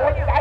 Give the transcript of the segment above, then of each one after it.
Yeah.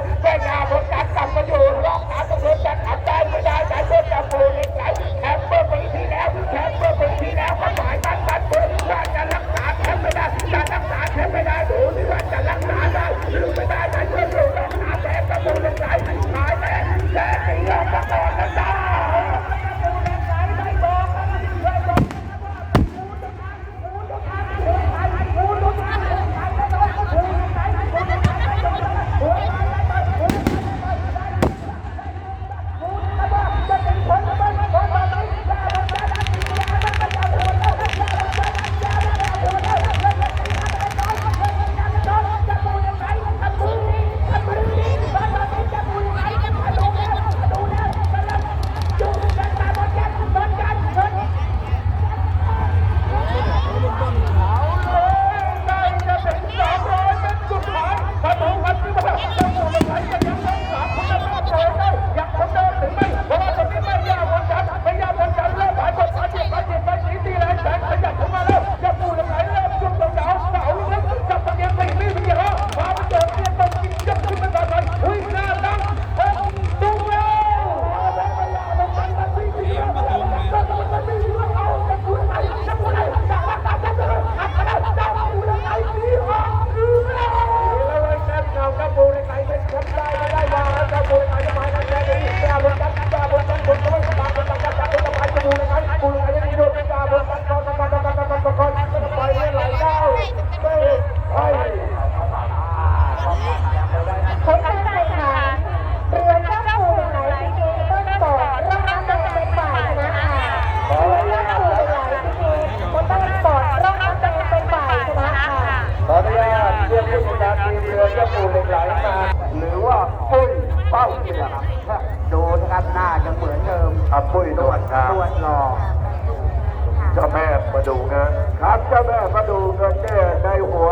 ดูเงินครับเจ้าแม่มาดูเงินเนี่ยในหัว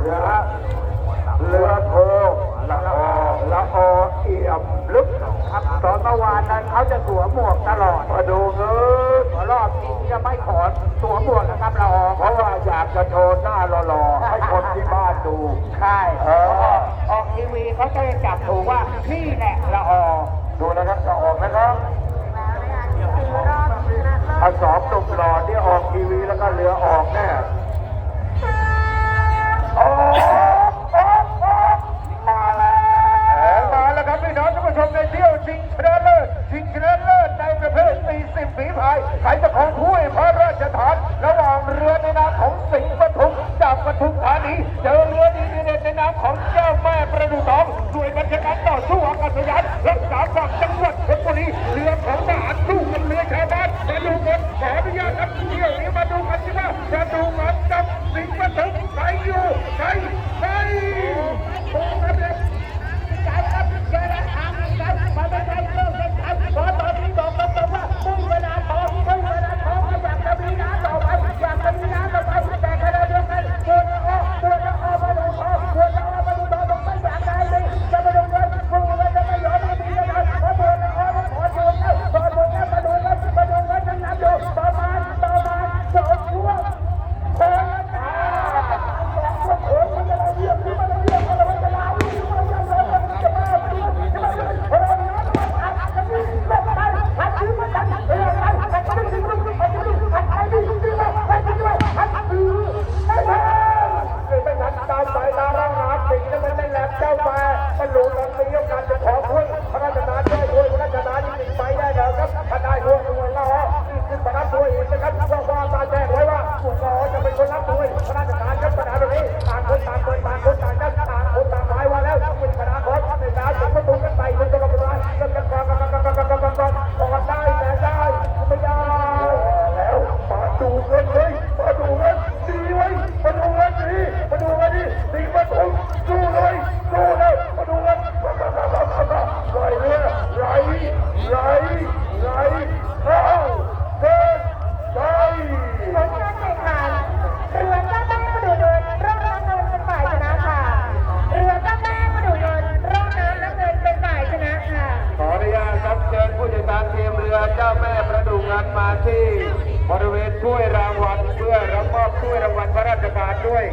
เหลือเหลือโทละอละอเอี่ยมลึกครับตอนเมื่อวานนั้นเขาจะสวมหมวกตลอดมาดูเงินรอบนี้จะไม่ขอสวมหมวกนะครับละอเพราะว่าอยากจะโชว์หน้าหล่อๆให้คนที่บ้านดูใช่เอออกทีวีเขาจะจับถูกว่าพี่แหละละอดูนะครับละออกนะครับ อาสอมตุ่มหล่อเนี่ยออกทีวีแล้วก็เรือออกแน่ Come on, come on. กันมาที่บริเวณถ้วยรางวัลเพื่อรับมอบถ้วยรางวัลพระราชทานด้วย